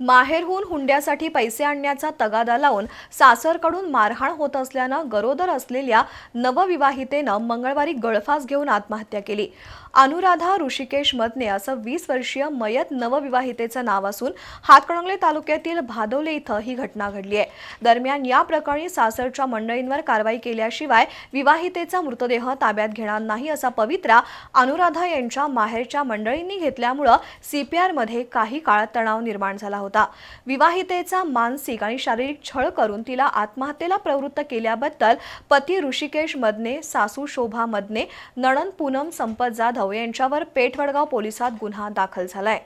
माहेरहून हुंड्यासाठी पैसे आणण्याचा तगादा लावून सासरकडून मारहाण होत असल्यानं गरोदर असलेल्या नवविवाहितेनं मंगळवारी गळफास घेऊन आत्महत्या केली. अनुराधा ऋषिकेश मदने असं वीस वर्षीय मयत नवविवाहितेचं नाव असून हातकणंगले तालुक्यातील भादवले इथं ही घटना घडली आहे. दरम्यान या प्रकरणी सासरच्या मंडळींवर कारवाई केल्याशिवाय विवाहितेचा मृतदेह ताब्यात घेणार नाही असा पवित्रा अनुराधा यांच्या माहेरच्या मंडळींनी घेतल्यामुळं सीपीआरमध्ये काही काळ तणाव निर्माण झाला होता. विवाहितेचा मानसिक आणि शारीरिक छळ करून तिला आत्महत्येला प्रवृत्त केल्याबद्दल पती ऋषिकेश मदने सासू शोभा मदने नणंद पूनम संपत जाधव यांच्यावर पेठवडगाव पोलिसात गुन्हा दाखल झालाय.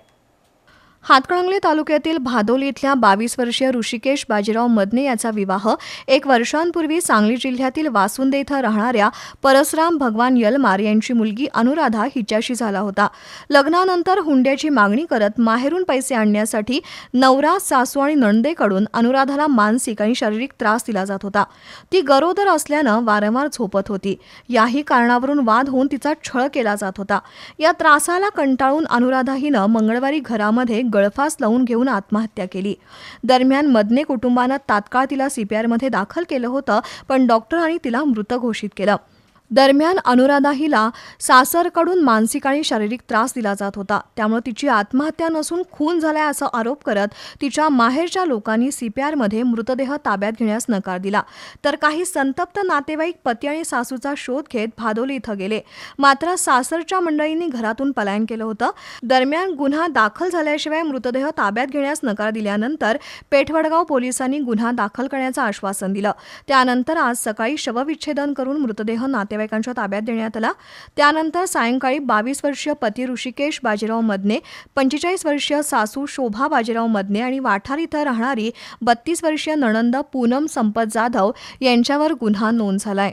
हातकणंगले तालुक्यातील भादोली इथल्या बावीस वर्षीय ऋषिकेश बाजीराव मदने याचा विवाह एक वर्षांपूर्वी सांगली जिल्ह्यातील वासुंदे इथं राहणाऱ्या परसराम भगवान यलमार यांची मुलगी अनुराधा हिच्याशी झाला होता. लग्नानंतर हुंड्याची मागणी करत माहेरून पैसे आणण्यासाठी नवरा सासू आणि नणदेकडून अनुराधाला मानसिक आणि शारीरिक त्रास दिला जात होता. ती गरोदर असल्यानं वारंवार झोपत होती. याही कारणावरून वाद होऊन तिचा छळ केला जात होता. या त्रासाला कंटाळून अनुराधा हिनं मंगळवारी घरामध्ये गळफास लावून घेऊन आत्महत्या केली. दरम्यान मदने कुटुंबानं तात्काळ तिला सीपीआरमध्ये दाखल केलं होतं पण डॉक्टरांनी तिला मृत घोषित केलं. दरम्यान अनुराधा हिला सासरकडून मानसिक आणि शारीरिक त्रास दिला जात होता. त्यामुळे तिची आत्महत्या नसून खून झालाय असा आरोप करत तिच्या माहेरच्या लोकांनी सीपीआरमध्ये मृतदेह ताब्यात घेण्यास नकार दिला. तर काही संतप्त नातेवाईक पती आणि सासूचा शोध घेत भादोली इथं गेले. मात्र सासरच्या मंडळींनी घरातून पलायन केलं होतं. दरम्यान गुन्हा दाखल झाल्याशिवाय मृतदेह ताब्यात घेण्यास नकार दिल्यानंतर पेठवडगाव पोलिसांनी गुन्हा दाखल करण्याचं आश्वासन दिलं. त्यानंतर आज सकाळी शवविच्छेदन करून मृतदेह नाते नातेवाईकांच्या ताब्यात देण्यात आला. त्यानंतर सायंकाळी बावीस वर्षीय पती ऋषिकेश बाजीराव मदने पंचेचाळीस वर्षीय सासू शोभा बाजीराव मदने आणि वाठार इथं राहणारी बत्तीस वर्षीय नणंद पूनम संपत जाधव यांच्यावर गुन्हा नोंद झालाय.